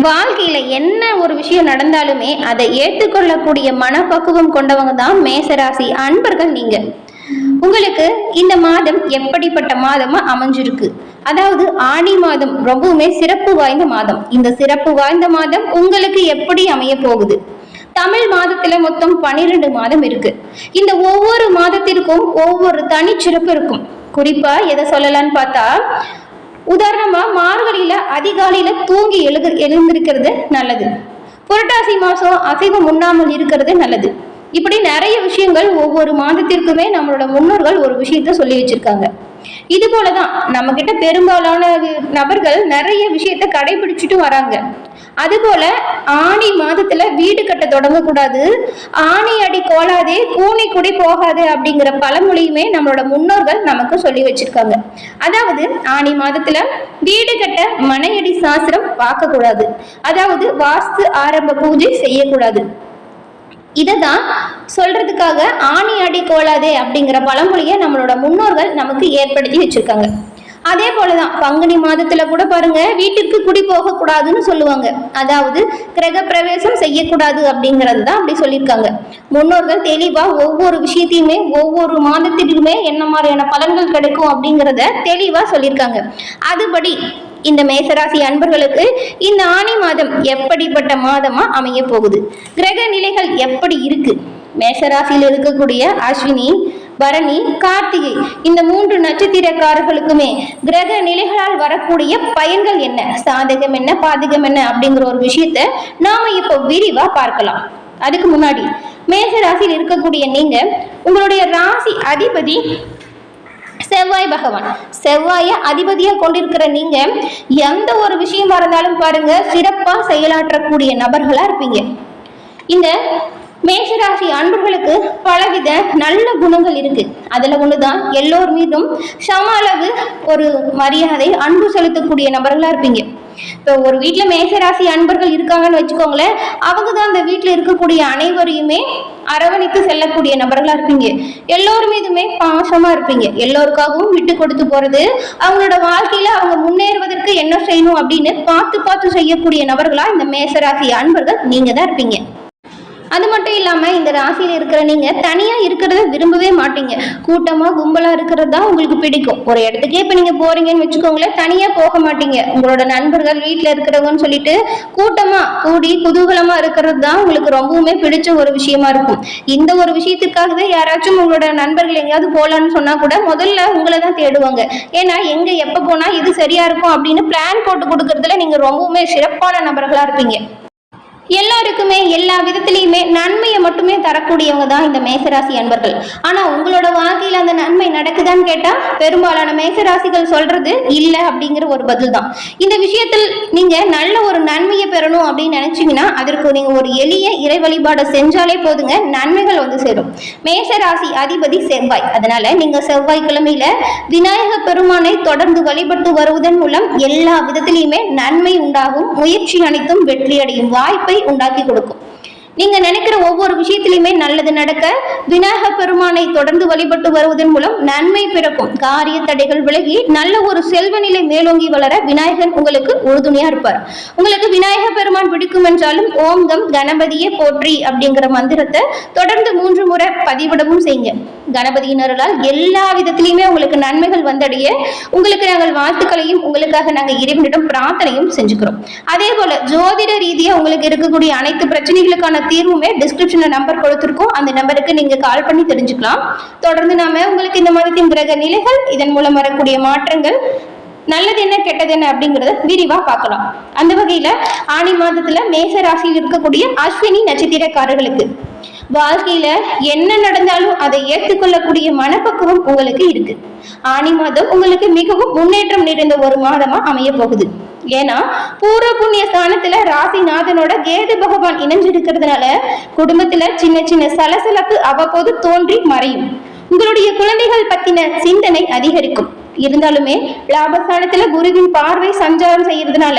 வாழ்க்கையில என்ன ஒரு விஷயம் நடந்தாலுமே அதை ஏற்றுக்கொள்ளக்கூடிய மனப்பக்குவம் கொண்டவங்க தான் மேசராசி அன்பர்கள் நீங்க. உங்களுக்கு இந்த மாதம் எப்படிப்பட்ட மாதமா அமைஞ்சிருக்கு? அதாவது ஆடி மாதம் ரொம்பவுமே சிறப்பு வாய்ந்த மாதம். இந்த சிறப்பு வாய்ந்த மாதம் உங்களுக்கு எப்படி அமைய போகுது? தமிழ் மாதத்துல மொத்தம் பன்னிரெண்டு மாதம் இருக்கு. இந்த ஒவ்வொரு மாதத்திற்கும் ஒவ்வொரு தனிச்சிறப்பு இருக்கும். குறிப்பா எதை சொல்லலாம்னு பார்த்தா உதாரணமா மார்கழியில அதிகாலையில தூங்கி எழுது எழுந்திருக்கிறது நல்லது. புரட்டாசி மாசம் அசைவம் உண்ணாமல் இருக்கிறது நல்லது. இப்படி நிறைய விஷயங்கள் ஒவ்வொரு மாதத்திற்குமே நம்மளோட முன்னோர்கள் ஒரு விஷயத்த சொல்லி வச்சிருக்காங்க. இது போலதான் நம்ம கிட்ட பெரும்பாலான நபர்கள் நிறைய விஷயத்த கடைபிடிச்சிட்டு வராங்க. அதுபோல ஆணி மாதத்துல வீடு கட்ட தொடங்கக்கூடாது. ஆணி அடி கோலாதே கூனி குடி போகாது அப்படிங்கிற பழமொழியுமே நம்மளோட முன்னோர்கள் நமக்கு சொல்லி வச்சிருக்காங்க. அதாவது ஆணி மாதத்துல வீடு கட்ட மனையடி சாஸ்திரம் பார்க்க கூடாது அதாவது வாஸ்து ஆரம்ப பூஜை செய்யக்கூடாது. இதை தான் சொல்றதுக்காக ஆணி அடி கோலாதே அப்படிங்கிற பழமொழியை நம்மளோட முன்னோர்கள் நமக்கு ஏற்படுத்தி வச்சிருக்காங்க. அதே போலதான் பங்குனி மாதத்துல கூட பாருங்க வீட்டிற்கு குடி போக கூடாதுன்னு சொல்லுவாங்க. அதாவது கிரக பிரவேசம் செய்யக்கூடாது அப்படிங்கிறது தான் அப்படி சொல்லியிருக்காங்க. முன்னோர்கள் தெளிவா ஒவ்வொரு விஷயத்தையுமே ஒவ்வொரு மாதத்திற்குமே என்ன மாதிரியான பலன்கள் கிடைக்கும் அப்படிங்கிறத தெளிவா சொல்லியிருக்காங்க. அதுபடி இந்த மேசராசி அன்பர்களுக்கு இந்த ஆணி மாதம் எப்படிப்பட்ட மாதமா அமைய போகுது? கிரக நிலைகள் எப்படி இருக்கு? மேஷராசியில் இருக்கக்கூடிய அஸ்வினி பரணி கார்த்திகை இந்த மூன்று நட்சத்திரக்காரர்களுக்குமே கிரக நிலைகளால் வரக்கூடிய பயன்கள் என்ன? சாதகம் என்ன? பாதகம் என்ன? அப்படிங்கிற ஒரு விஷயத்த நாம இப்போ விரிவா பார்க்கலாம். அதுக்கு முன்னாடி மேஷ ராசியில் இருக்கக்கூடிய நீங்க உங்களுடைய ராசி அதிபதி செவ்வாய் பகவான். செவ்வாய அதிபதியா கொண்டிருக்கிற நீங்க எந்த ஒரு விஷயமா இருந்தாலும் பாருங்க சிறப்பா செயலாற்றக்கூடிய நபர்களா இருப்பீங்க. இந்த மேஷராசி அன்பர்களுக்கு பலவித நல்ல குணங்கள் இருக்கு. அதுல ஒண்ணுதான் எல்லோர் மீதும் சம அளவு ஒரு மரியாதை அன்பு செலுத்தக்கூடிய நபர்களா இருப்பீங்க. இப்போ ஒரு வீட்டில் மேஷராசி அன்பர்கள் இருக்காங்கன்னு வச்சுக்கோங்களேன் அவங்க தான் அந்த வீட்டில் இருக்கக்கூடிய அனைவரையுமே அரவணைத்து செல்லக்கூடிய நபர்களாக இருப்பீங்க. எல்லோர் மீதுமே பாசமாக இருப்பீங்க. எல்லோருக்காகவும் விட்டு கொடுத்து போகிறது அவங்களோட வாழ்க்கையில் அவங்க முன்னேறுவதற்கு என்ன செய்யணும் அப்படின்னு பார்த்து பார்த்து செய்யக்கூடிய நபர்களாக இந்த மேசராசி அன்பர்கள் நீங்கள் தான் இருப்பீங்க. அது மட்டும் இல்லாமல் இந்த ராசியில் இருக்கிற நீங்கள் தனியாக இருக்கிறத விரும்பவே மாட்டீங்க. கூட்டமாக கும்பலாக இருக்கிறது தான் உங்களுக்கு பிடிக்கும். ஒரு இடத்துக்கே இப்போ நீங்கள் போகிறீங்கன்னு வச்சுக்கோங்களேன் தனியாக போக மாட்டீங்க. உங்களோட நண்பர்கள் வீட்டில் இருக்கிறவங்கன்னு சொல்லிட்டு கூட்டமாக கூடி குதூகலமாக இருக்கிறது தான் உங்களுக்கு ரொம்பவுமே பிடிச்ச ஒரு விஷயமா இருக்கும். இந்த ஒரு விஷயத்துக்காகவே யாராச்சும் உங்களோட நண்பர்கள் எங்கேயாவது போகலான்னு சொன்னால் கூட முதல்ல உங்களை தான் தேடுவாங்க. ஏன்னா எங்கே எப்போ போனால் இது சரியாக இருக்கும் அப்படின்னு பிளான் போட்டு கொடுக்கறதுல நீங்கள் ரொம்பவுமே சிறப்பான நபர்களாக இருப்பீங்க. எல்லாருக்குமே எல்லா விதத்திலையுமே நன்மையை மட்டுமே தரக்கூடியவங்க தான் இந்த மேசராசி அன்பர்கள். ஆனா உங்களோட வாழ்க்கையில அந்த நன்மை நடக்குதான்னு கேட்டா பெரும்பாலான மேசராசிகள் சொல்றது இல்ல அப்படிங்கிற ஒரு பதில் தான். இந்த விஷயத்தில் நீங்க நல்ல ஒரு நன்மையை பெறணும் அப்படின்னு நினைச்சீங்கன்னா அதற்கு நீங்க ஒரு எளிய இறை வழிபாடை செஞ்சாலே போதுங்க நன்மைகள் வந்து சேரும். மேசராசி அதிபதி செவ்வாய். அதனால நீங்க செவ்வாய் கிழமையில விநாயக பெருமானை தொடர்ந்து வழிபட்டு வருவதன் மூலம் எல்லா விதத்திலையுமே நன்மை உண்டாகும் முயற்சி அனைத்தும் வெற்றியடையும் வாய்ப்பை உண்டாக்கி கொடுக்கும் நீங்க நினைக்கிற ஒவ்வொரு விஷயத்திலையுமே நல்லது நடக்க விநாயக பெருமானை தொடர்ந்து வழிபட்டு வருவதன் மூலம் நன்மை பிறக்கும். காரிய தடைகள் விலகி நல்ல ஒரு செல்வ நிலை மேலோங்கி வளர விநாயகன் உங்களுக்கு உறுதுணையா இருப்பார். உங்களுக்கு விநாயக பெருமான் பிடிக்கும் என்றாலும் ஓம் கம் கணபதியே போற்றி அப்படிங்கிற மந்திரத்தை தொடர்ந்து மூன்று முறை பதிவிடவும் செய்யுங்க. கணபதியினரால் எல்லா விதத்திலையுமே உங்களுக்கு நன்மைகள் வந்தடைய உங்களுக்கு நாங்கள் வாழ்த்துக்களையும் உங்களுக்காக நாங்கள் இறைவனிடம் பிரார்த்தனையும் செஞ்சுக்கிறோம். அதே போல ஜோதிட ரீதியா உங்களுக்கு இருக்கக்கூடிய அனைத்து பிரச்சனைகளுக்கான தீர்வுமே டிஸ்கிரிப்ஷன்ல நம்பர் கொடுத்துருக்கோம். அந்த நம்பருக்கு நீங்க கால் பண்ணி தெரிஞ்சுக்கலாம். தொடர்ந்து நாம உங்களுக்கு இந்த மாதத்தின் கிரக நிலைகள் இதன் மூலம் வரக்கூடிய மாற்றங்கள் நல்லது என்ன கெட்டது என்ன அப்படிங்கறத விரிவா பார்க்கலாம். அந்த வகையில ஆணி மாதத்துல மேச ராசியில் இருக்கக்கூடிய அஸ்வினி நட்சத்திரக்காரர்களுக்கு. வாழ்க்கையில என்ன நடந்தாலும் அதை ஏற்றுக்கொள்ளக்கூடிய மனப்பக்குவம் உங்களுக்கு இருக்கு. ஆணி மாதம் உங்களுக்கு மிகவும் முன்னேற்றம் நிறைந்த ஒரு மாதமா அமைய போகுது. ஏன்னா பூர்வ புண்ணிய ஸ்தானத்துல ராசிநாதனோட கேது பகவான் இணைஞ்சிருக்கிறதுனால குடும்பத்துல சின்ன சின்ன சலசலப்பு அவ்வப்போது தோன்றி மறையும். உங்களுடைய குழந்தைகள் பத்தின சிந்தனை அதிகரிக்கும். இருந்தாலுமே லாபஸ்தானத்துல குருவின் பார்வை சஞ்சாரம் செய்யறதுனால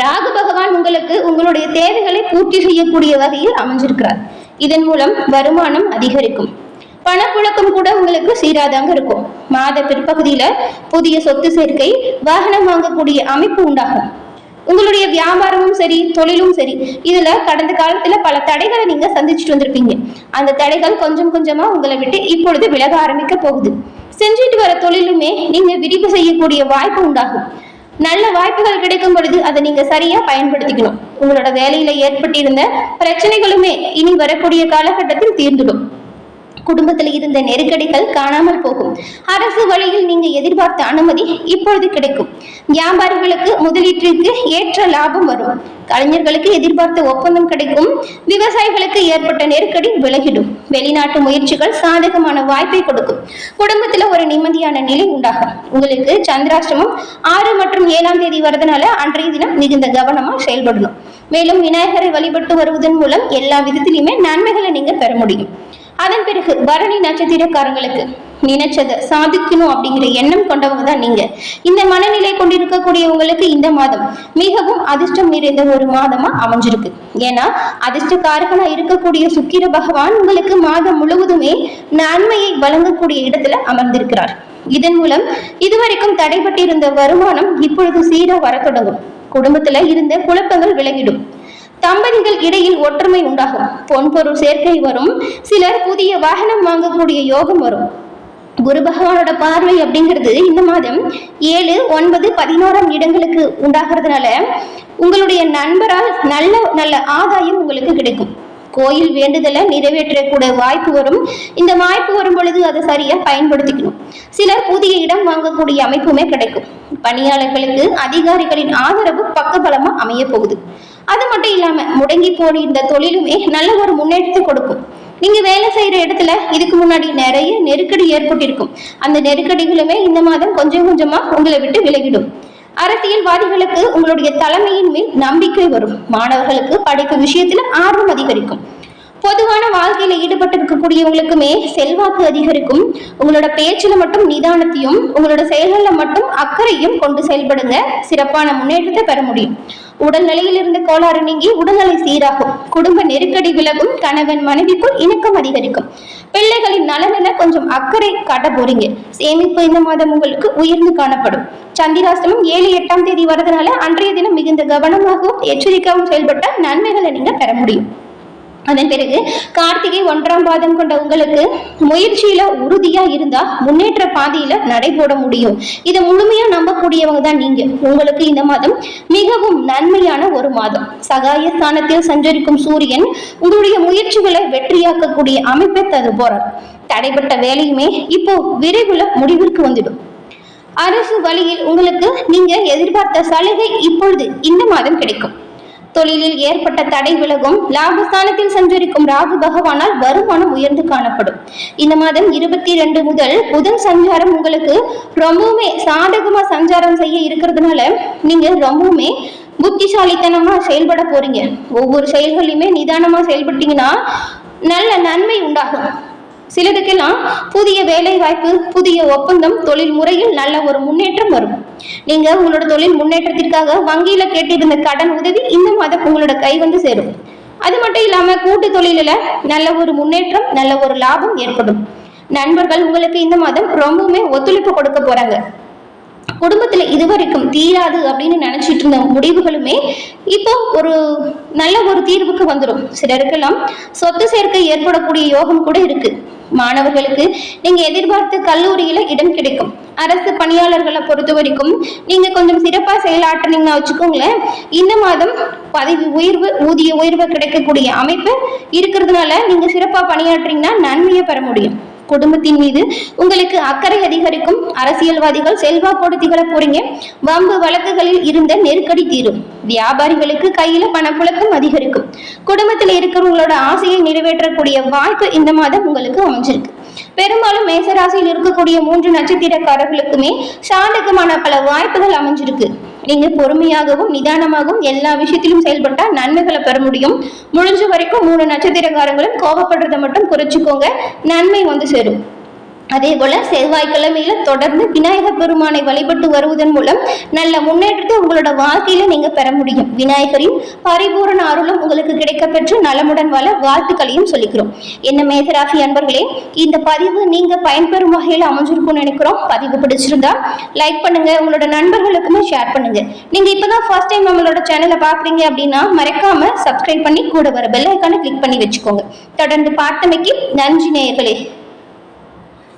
ராகு பகவான் உங்களுக்கு உங்களுடைய தேவைகளை பூர்த்தி செய்யக்கூடிய வகையில் அமைஞ்சிருக்கிறார். இதன் மூலம் வருமானம் அதிகரிக்கும். பணப்புழக்கம் கூட உங்களுக்கு சீராதாங்க இருக்கும். மாத பிற்பகுதியில புதிய சொத்து சேர்க்கை வாகனம் வாங்கக்கூடிய அமைப்பு உண்டாகும். உங்களுடைய வியாபாரமும் சரி தொழிலும் சரி இதுல கடந்த காலத்துல பல தடைகளை நீங்க சந்திச்சுட்டு வந்திருப்பீங்க. அந்த தடைகள் கொஞ்சம் கொஞ்சமா உங்களை விட்டு இப்பொழுது விலக ஆரம்பிக்க போகுது. செஞ்சுட்டு வர தொழிலுமே நீங்க விரிவு செய்யக்கூடிய வாய்ப்பு உண்டாகும். நல்ல வாய்ப்புகள் கிடைக்கும் பொழுது அதை நீங்க சரியா பயன்படுத்திக்கணும். உங்களோட வேலையில ஏற்பட்டிருந்த பிரச்சனைகளுமே இனி வரக்கூடிய காலகட்டத்தில் தீர்ந்துடும். குடும்பத்தில் இருந்த நெருக்கடிகள் காணாமல் போகும். அரசு வழியில் நீங்க எதிர்பார்த்த அனுமதி இப்பொழுது கிடைக்கும். வியாபாரிகளுக்கு முதலீட்டிற்கு ஏற்ற லாபம் வரும். கலைஞர்களுக்கு எதிர்பார்த்த ஒப்பந்தம் கிடைக்கும். விவசாயிகளுக்கு ஏற்பட்ட நெருக்கடி விலகிடும். வெளிநாட்டு முயற்சிகள் சாதகமான வாய்ப்பை கொடுக்கும். குடும்பத்துல ஒரு நிம்மதியான நிலை உண்டாகும். உங்களுக்கு சந்திராஷ்டமம் ஆறு மற்றும் ஏழாம் தேதி வரதுனால அன்றைய தினம் மிகுந்த கவனமா செயல்படணும். மேலும் விநாயகரை வழிபட்டு வருவதன் மூலம் எல்லா விதத்திலையுமே நன்மைகளை நீங்க பெற முடியும். அதன் பிறகு பரணி நட்சத்திரக்காரங்களுக்கு நினைச்சதை சாதிக்கணும் அப்படிங்கிற எண்ணம் கொண்டவங்க தான் நீங்க. இந்த மனநிலை கொண்டிருக்கக்கூடிய உங்களுக்கு இந்த மாதம் மிகவும் அதிர்ஷ்டம் நிறைந்த ஒரு மாதமா அமைஞ்சிருக்கு. ஏன்னா அதிர்ஷ்டக்காரகனா இருக்கக்கூடிய சுக்கிர பகவான் உங்களுக்கு மாதம் முழுவதுமே நன்மையை வழங்கக்கூடிய இடத்துல அமர்ந்திருக்கிறார். இதன் மூலம் இதுவரைக்கும் தடைபட்டிருந்த வருமானம் இப்பொழுது சீரா வர தொடங்கும். குடும்பத்துல இருந்த குழப்பங்கள் விலகிடும். தம்பதிகள் இடையில் ஒற்றுமை உண்டாகும். பொன்பொருள் சேர்க்கை வரும். சிலர் புதிய வாகனம் வாங்கக்கூடிய யோகம் வரும். குரு பகவானோட பார்வை அப்படிங்கிறது இந்த மாதம் ஏழு ஒன்பது பதினோராம் இடங்களுக்கு உண்டாகிறதுனால உங்களுடைய நண்பரால் நல்ல நல்ல ஆதாயம் உங்களுக்கு கிடைக்கும். கோயில் வேண்டுதலை நிறைவேற்றக்கூட வாய்ப்பு வரும். இந்த வாய்ப்பு வரும் பொழுது அதை சரியா பயன்படுத்திக்கணும். சிலர் புதிய இடம் வாங்கக்கூடிய அமைப்புமே கிடைக்கும். பணியாளர்களுக்கு அதிகாரிகளின் ஆதரவு பக்கபலமா அமைய போகுது. அது மட்டும் இல்லாம முடங்கி போன இந்த தொழிலுமே நல்ல ஒரு முன்னேற்றத்தை கொடுக்கும். நீங்க வேலை செய்யற இடத்துல இதுக்கு முன்னாடி நிறைய நெருக்கடி ஏற்பட்டிருக்கும். அந்த நெருக்கடிகளுமே இந்த மாதம் கொஞ்சம் கொஞ்சமா உங்களை விட்டு விலகிடும். அரசியல்வாதிகளுக்கு உங்களுடைய தலைமையின் மேல் நம்பிக்கை வரும். மாணவர்களுக்கு படிப்பு விஷயத்துல ஆர்வம் அதிகரிக்கும். பொதுவான வாழ்க்கையில ஈடுபட்டு இருக்கக்கூடியவங்களுக்குமே செல்வாக்கு அதிகரிக்கும். உங்களோட பேச்சுல மட்டும் நிதானத்தையும் உங்களோட செயல்களில் மட்டும் அக்கறையும் கொண்டு செயல்படுங்க. சிறப்பான முன்னேற்றத்தை பெற முடியும். உடல்நிலையில் இருந்து இருந்த கோளாறு நீங்கி உடல்நிலை சீராகும். குடும்ப நெருக்கடி விலகும். கணவன் மனைவிக்குள் இணக்கம் அதிகரிக்கும். பிள்ளைகளின் நலனில கொஞ்சம் அக்கறை காட்ட போறீங்க சேமிப்பு இந்த மாதம் உங்களுக்கு உயர்ந்து காணப்படும். சந்திராசிரமம் ஏழு எட்டாம் தேதி வரதுனால அன்றைய தினம் மிகுந்த கவனமாகவும் எச்சரிக்கையாகவும் செயல்பட்ட நன்மைகளை நீங்க பெற முடியும். அதன் பிறகு கார்த்திகை ஒன்றாம் பாதம் கொண்ட உங்களுக்கு முயற்சியில உறுதியா இருந்தா முன்னேற்ற பாதையில நடைபோட முடியும். இதை முழுமையா நம்பக்கூடியவங்க தான் நீங்க. உங்களுக்கு இந்த மாதம் மிகவும் நன்மையான ஒரு மாதம். சகாய ஸ்தானத்தில் சஞ்சரிக்கும் சூரியன் உங்களுடைய முயற்சிகளை வெற்றியாக்கக்கூடிய அமைப்பை தரு போறார். தடைப்பட்ட வேலையுமே இப்போ விரைவில் முடிவிற்கு வந்துடும். அரசு வழியில் உங்களுக்கு நீங்க எதிர்பார்த்த சலுகை இப்பொழுது இந்த மாதம் கிடைக்கும். தொழிலில் ஏற்பட்ட தடை விலகும் லாபஸ்தானத்தில் சஞ்சரிக்கும் ராகு பகவானால் வருமானம் உயர்ந்து காணப்படும். இந்த மாதம் இருபத்தி ரெண்டு முதல் புதன் சஞ்சாரம் உங்களுக்கு ரொம்பவுமே சாதகமா சஞ்சாரம் செய்ய இருக்கிறதுனால நீங்க ரொம்பவுமே புத்திசாலித்தனமா செயல்பட போறீங்க. ஒவ்வொரு செயல்களையுமே நிதானமா செயல்பட்டீங்கன்னா நல்ல நன்மை உண்டாகும். சிலதுக்கெல்லாம் புதிய வேலை வாய்ப்பு புதிய ஒப்பந்தம் தொழில் முறையில் நல்ல ஒரு முன்னேற்றம் வரும். நீங்க உங்களோட தொழில் முன்னேற்றத்திற்காக வங்கியில கேட்டிருந்த கடன் உதவி இந்த மாதம் உங்களோட கை வந்து சேரும். அது மட்டும் இல்லாம கூட்டு தொழில நல்ல ஒரு முன்னேற்றம் நல்ல ஒரு லாபம் ஏற்படும். நண்பர்கள் உங்களுக்கு இந்த மாதம் ரொம்பவுமே ஒத்துழைப்பு கொடுக்க போறாங்க. குடும்பத்துல இதுவரைக்கும் தீராது அப்படின்னு நினைச்சிட்டு இருந்த முடிவுகளுமே இப்போ ஒரு நல்ல ஒரு தீர்வுக்கு வந்துடும் சிலருக்கெல்லாம் சொத்து சேர்க்கை ஏற்படக்கூடிய யோகம் கூட இருக்கு. மாணவர்களுக்கு நீங்க எதிர்பார்த்த கல்லூரியில இடம் கிடைக்கும். அரசு பணியாளர்களை பொறுத்த வரைக்கும் நீங்க கொஞ்சம் சிறப்பா செயலாற்றினீங்கன்னா வச்சுக்கோங்களேன். இந்த மாதம் பதவி உயர்வு ஊதிய உயர்வு கிடைக்கக்கூடிய அமைப்பு இருக்கிறதுனால நீங்க சிறப்பா பணியாற்றீங்கன்னா நன்மையை பெற முடியும். குடும்பத்தின் மீது உங்களுக்கு அக்கறை அதிகரிக்கும் அரசியல்வாதிகள் செல்வாக்கோடு திகழ போறீங்க. வம்பு வழக்குகளில் இருந்த நெருக்கடி தீரும். வியாபாரிகளுக்கு கையில பணப்புழக்கம் அதிகரிக்கும். குடும்பத்தில் இருக்கிறவங்களோட ஆசையை நிறைவேற்றக்கூடிய வாய்ப்பு இந்த மாதம் உங்களுக்கு அமைஞ்சிருக்கு. பெரும்பாலும் மேசராசியில் இருக்கக்கூடிய மூன்று நட்சத்திரக்காரர்களுக்குமே சாதகமான பல வாய்ப்புகள் அமைஞ்சிருக்கு. நீங்க பொறுமையாகவும் நிதானமாகவும் எல்லா விஷயத்திலும் செயல்பட்டா நன்மைகளை பெற முடியும். முடிஞ்ச வரைக்கும் மூணு நட்சத்திரக்காரங்களும் கோபப்படுறதை மட்டும் குறைச்சிக்கோங்க. நன்மை வந்து சேரும். அதே போல செவ்வாய்க்கிழமையில தொடர்ந்து விநாயகர் பெருமானை வழிபட்டு வருவதன் மூலம் நல்ல முன்னேற்றத்தை உங்களோட வாழ்க்கையில நீங்க பெற முடியும். விநாயகரின் பரிபூரண அருளும் உங்களுக்கு கிடைக்கப்பெற்று நலமுடன் வாழ வாழ்த்துக்களையும் சொல்லிக்கிறோம். என்ன மேசராசி அன்பர்களே இந்த பதிவு நீங்க பயன்பெறும் வகையில் அமைஞ்சிருக்கும்னு நினைக்கிறோம். பதிவு பிடிச்சிருந்தா லைக் பண்ணுங்க உங்களோட நண்பர்களுக்குமே ஷேர் பண்ணுங்க. நீங்க இப்பதான் ஃபர்ஸ்ட் டைம் நம்மளோட சேனலை பாக்குறீங்க அப்படின்னா மறக்காம சப்ஸ்கிரைப் பண்ணி கூட வர பெல் ஐக்கானை கிளிக் பண்ணி வச்சுக்கோங்க. தொடர்ந்து பார்த்தமைக்கு நன்றி நேயர்களே.